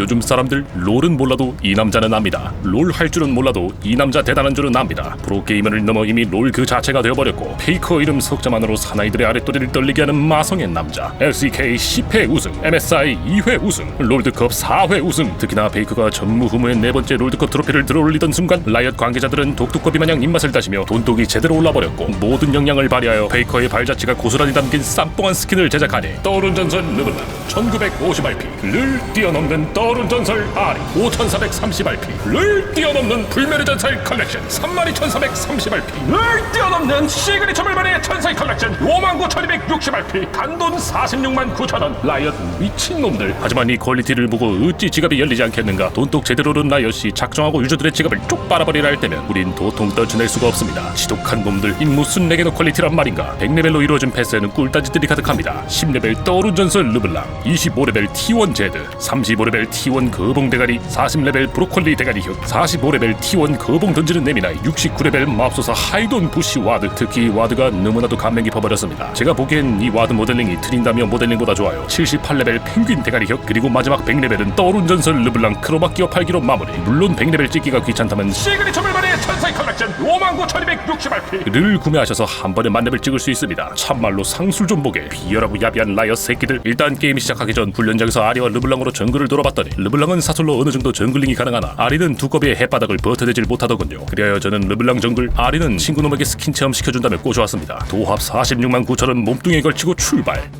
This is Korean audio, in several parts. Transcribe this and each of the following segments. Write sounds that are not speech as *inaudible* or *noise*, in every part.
요즘 사람들 롤은 몰라도 이 남자는 압니다. 롤 할 줄은 몰라도 이 남자 대단한 줄은 압니다. 프로게이머를 넘어 이미 롤 그 자체가 되어버렸고 페이커 이름 석자만으로 사나이들의 아랫도리를 떨리게 하는 마성의 남자. LCK 10회 우승, MSI 2회 우승, 롤드컵 4회 우승. 특히나 페이커가 전무후무의 네 번째 롤드컵 트로피를 들어올리던 순간 라이엇 관계자들은 독두꺼비 마냥 입맛을 다시며 돈독이 제대로 올라버렸고 모든 역량을 발휘하여 페이커의 발자취가 고스란히 담긴 쌈뽕한 스킨을 제작하니 떠오른 전설 르블랑 1950RP를 뛰어넘는 떠 오른 전설 아리 5430RP를 뛰어넘는 불멸의 전설 컬렉션 32,430RP를 뛰어넘는 시그니처 물만의 전설 컬렉션 59,260RP 단돈 46만 9천원. 라이엇 미친놈들. 하지만 이 퀄리티를 보고 어찌 지갑이 열리지 않겠는가? 돈독 제대로 오른 라이엇이 작정하고 유저들의 지갑을 쭉 빨아버리라 할 때면 우린 도통 떠지낼 수가 없습니다. 지독한 놈들 이 무슨 내게도 퀄리티란 말인가? 100레벨로 이루어진 패스에는 꿀단지들이 가득합니다. 10레벨 떠오른 전설 르블랑 25레벨 T1 제드 35레벨 T1 거봉 대가리 40레벨 브로콜리 대가리 혁 45레벨 T1 거봉 던지는 네미나이 69레벨 맙소사 하이돈 부시 와드. 특히 이 와드가 너무나도 감명 깊어버렸습니다. 제가 보기엔 이 와드 모델링이 트린다며 모델링보다 좋아요. 78레벨 펭귄 대가리 혁 그리고 마지막 100레벨은 떠오른 전설 르블랑 크로마 끼어 팔기로 마무리. 물론 100레벨 찍기가 귀찮다면 시그니처 물만의 천사의 컬렉션 59,260RP를 구매하셔서 한 번에 만렙을 찍을 수 있습니다. 참말로 상술 좀 보게. 비열하고 야비한 라이엇 새끼들. 일단 게임 시작하기 전 훈련장에서 아리와 르블랑으로 정글을 돌아봤 더니 르블랑은 사슬로 어느 정도 정글링이 가능하나 아리는 두꺼비의 햇바닥을 버텨내질 못하더군요. 그리하여 저는 르블랑 정글 아리는 친구놈에게 스킨 체험 시켜준다며 꼬셔왔습니다. 도합 46만 9천원 몸뚱이에 걸치고 출발.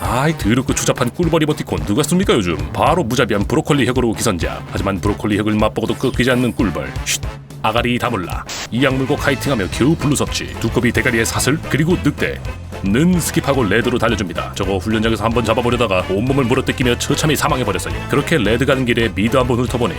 아이 더럽고 추잡한 꿀벌 이 버티콘 누가 씁니까 요즘? 바로 무자비한 브로콜리 혁으로 기선제압 하지만 브로콜리 혁을 맛보고도 꺾이지 않는 꿀벌. 쉿 아가리 다물라. 이악 물고 카이팅하며 겨우 블루 섭취 두꺼비 대가리의 사슬 그리고 늑대 는 스킵하고 레드로 달려줍니다 저거 훈련장에서 한번 잡아보려다가 온몸을 물어뜯기며 처참히 사망해버렸어요 그렇게 레드 가는 길에 미드 한번 훑어보니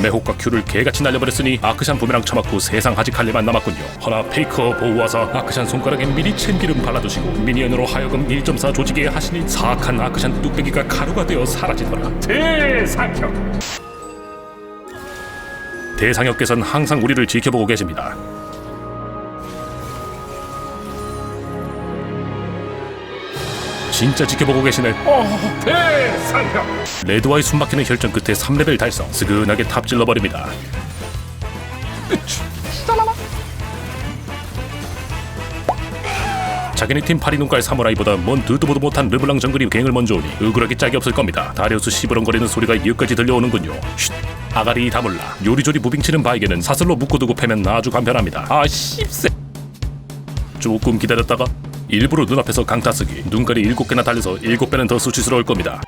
매혹과 큐를 개같이 날려버렸으니 아크샨 부메랑 쳐맞고 세상 하직 할 일만 남았군요. 허나 페이커 보호하사 아크샨 손가락에 미리 참기름 발라두시고 미니언으로 하여금 1.4 조직에 하시니 사악한 아크샨 뚝배기가 가루가 되어 사라지더라. 대상혁 대상혁께서는 항상 우리를 지켜보고 계십니다. 진짜 지켜보고 계시네. 어, 대상혁. 레드와의 숨막히는 혈전 끝에 3레벨 달성. 스근하게 탑질러 버립니다. 자기네 팀 파리 눈깔 사무라이보다 뭔 듣도 보도 못한 르블랑 정글이 갱을 먼저 오니 억울하게 짝이 없을 겁니다. 다리우스 시부렁거리는 소리가 여기까지 들려오는군요. 쉿. 아가리 다물라 요리조리 무빙치는 바에게는 사슬로 묶어두고 패면 아주 간편합니다. 아 씹새. 조금 기다렸다가 일부러 눈앞에서 강타 쓰기 눈깔이 일곱 개나 달려서 일곱 배는 더 수치스러울 겁니다.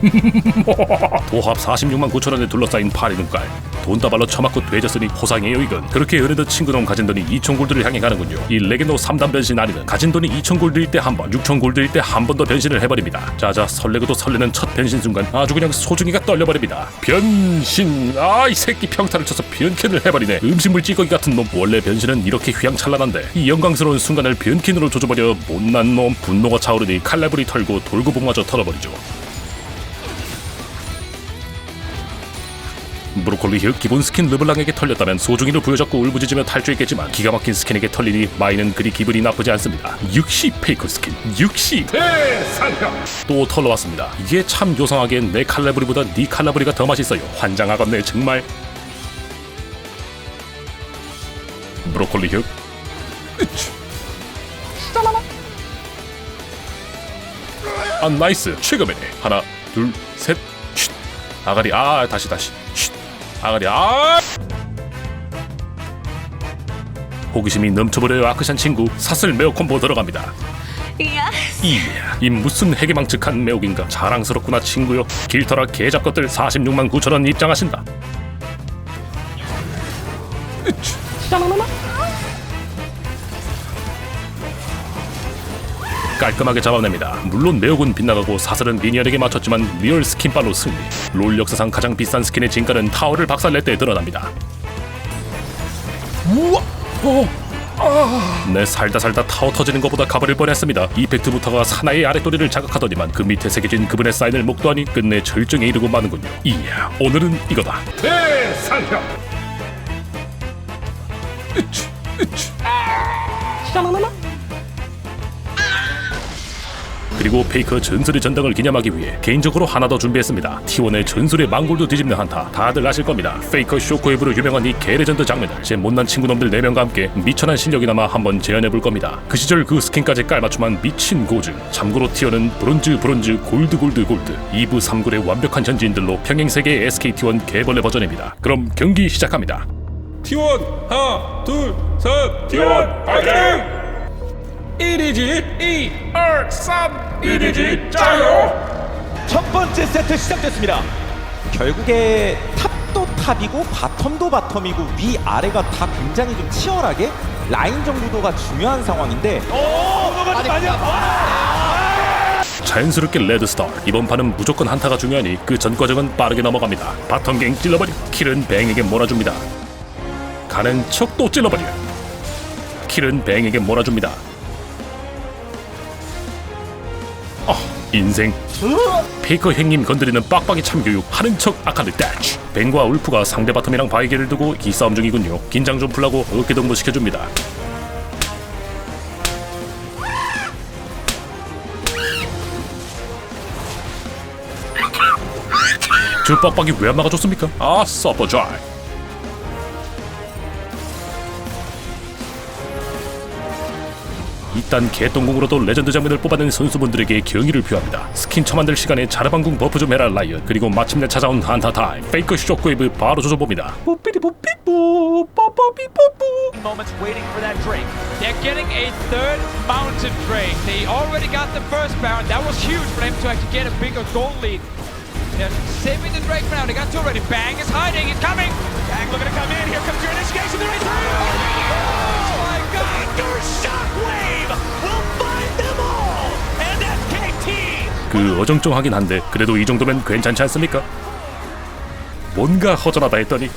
*laughs* 도합 46만 9천 원에 둘러싸인 파리 눈깔. 돈다발로 처맞고 되졌으니 호상이에요 이건 그렇게 은혜도 친구놈 가진 돈이 2천 골드를 향해 가는군요. 이 레게노 3단 변신 아리는 가진 돈이 2천 골드일 때 한 번 6천 골드일 때 한 번 더 변신을 해버립니다. 자자 설레고도 설레는 첫 변신 순간 아주 그냥 소중이가 떨려버립니다. 변신! 아 이 새끼 평타를 쳐서 변캔을 해버리네. 음식물 찌꺼기 같은 놈. 원래 변신은 이렇게 휘황찬란한데 이 영광스러운 순간을 변캔으로 조져버려 못난 놈. 분노가 차오르니 칼날불이 털고 돌구봉마저 털어버리죠 브로콜리 혁 기본 스킨 르블랑에게 털렸다면 소중이를 부여잡고 울부짖으며 탈주했겠지만 기가 막힌 스킨에게 털리니 마이는 그리 기분이 나쁘지 않습니다. 역시 페이커 스킨, 역시 대상형 또 털러왔습니다. 이게 참 요상하게 내 칼라브리보다 네 칼라브리가 더 맛있어요. 환장하겠네 정말. 브로콜리 혁아 나이스 최고매네 하나 둘셋 쉿. 아가리 아 다시 다시 쉿. 아가리 아! 호기심이 넘쳐버려요 아크샨 친구. 사슬 매우 콤보 들어갑니다. 이야, 이야 이 무슨 해괴망측한 매혹인가. 자랑스럽구나 친구요. 길터라 개잡것들 46만 9천원 입장하신다. 으 깔끔하게 잡아냅니다. 물론 매혹은 빗나가고 사슬은 미니언에게 맞췄지만 리얼 스킨발로 승리. 롤 역사상 가장 비싼 스킨의 진가는 타워를 박살낼 때 드러납니다. 우와! 어, 내 살다 살다 타워 터지는 것보다 가버릴 뻔했습니다. 이펙트부터가 사나이의 아랫도리를 자극하더니만 그 밑에 새겨진 그분의 사인을 목도하니 끝내 절정에 이르고 마는군요. 이야, 오늘은 이거다. 대상형. 으 그리고 페이커 전설의 전당을 기념하기 위해 개인적으로 하나 더 준비했습니다. T1의 전설의 망골도 뒤집는 한타 다들 아실 겁니다. 페이커 쇼크웨이브로 유명한 이 개레전드 장면을 제 못난 친구놈들 4명과 함께 미천한 실력이나마 한번 재현해볼 겁니다. 그 시절 그 스킨까지 깔맞춤한 미친 고즈 참고로 T1은 브론즈 브론즈 골드 골드 골드 2부 3굴의 완벽한 현지인들로 평행세계의 SKT1 개벌레 버전입니다. 그럼 경기 시작합니다. T1 하나 둘셋 T1 파이팅 1이지 2 2 3 1이지 짜요. 첫 번째 세트 시작됐습니다. 결국에 탑도 탑이고 바텀도 바텀이고 위 아래가 다 굉장히 좀 치열하게 라인 정도가 중요한 상황인데 자연스럽게 레드스타 이번 판은 무조건 한타가 중요하니 그 전 과정은 빠르게 넘어갑니다. 바텀갱 찔러버려. 킬은 뱅에게 몰아줍니다. 가는 척 또 찔러버려. 킬은 뱅에게 몰아줍니다 아 인생. 페이커 행님 건드리는 빡빡이 참교육. 하는 척 아카드 대치 뱅과 울프가 상대 바텀이랑 바이게를 두고 기싸움 중이군요. 긴장 좀 풀라고 어깨 동무 시켜줍니다. 저 빡빡이 왜안 막아줬습니까? 아 서퍼 드 이 이딴 개똥공으로도 레전드 장면을 뽑아낸 선수분들에게 경의를 표합니다. 스킨 처만들 시간에 자르방궁 버프 좀 해라 라이엇 그리고 마침내 찾아온 한타 타임 페이커 쇼크웨이브 바로 조져봅니다. 뽀삐리 뽀삐뽀 뽀뽀삐 뽀뽀 moments waiting for that Drake. They're getting a third mountain Drake. They already got the first Baron. That was huge for them to actually get a bigger goal lead. They're saving the Drake for now. They got two already. Bang is hiding. He's coming. Bang looking to come in. Here comes your initiation. The right through. 그 어정쩡하긴 한데 그래도 이 정도면 괜찮지 않습니까? 뭔가 허전하다 했더니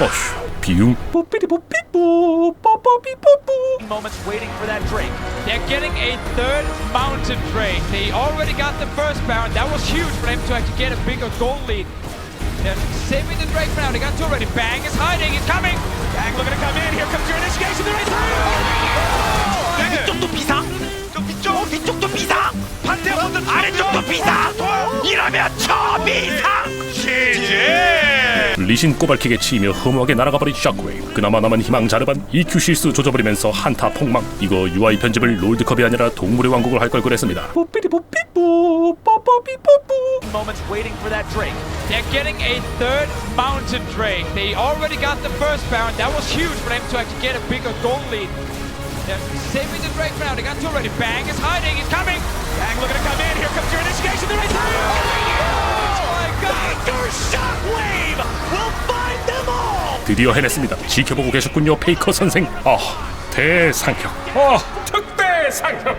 어휴 비용 뽀삐리 뽀삐뽀 뽀뽀삐 뽀뽀 moments waiting for that Drake. They're getting a third mountain Drake. They already got the first Baron. That was huge for them to actually get a bigger goal lead. They're saving the Drake now. They got two already. Bang is hiding. He's coming. Bang looking to come in. Here comes your initiation. The right through. 위쪽도 비상 위쪽 위쪽도 비상 반대편도 아래쪽도 비상 이러면 초비상 시제 리신 꼬발킥에 치이며 허무하게 날아가 버린 샤크웨이브 그나마 남은 희망 자르반 EQ 실수 조져버리면서 한타 폭망 이거 UI 편집을 롤드컵이 아니라 동물의 왕국을 할 걸 그랬습니다 뽀삐리 뽀삐뽀 뽀뽀삐뽀뽀 moments waiting for that Drake. They're getting a third mountain Drake. They already got the first Baron. That was huge for them to actually get a bigger goal lead. They're saving the Drake for now. They got two already. Bang is hiding. He's coming. Bang looking to come in. Here comes your initiation. The right through. Oh my God. Your shockwave 드디어 해냈습니다. 지켜보고 계셨군요 페이커 선생. 아 대상형. 어 특대 상형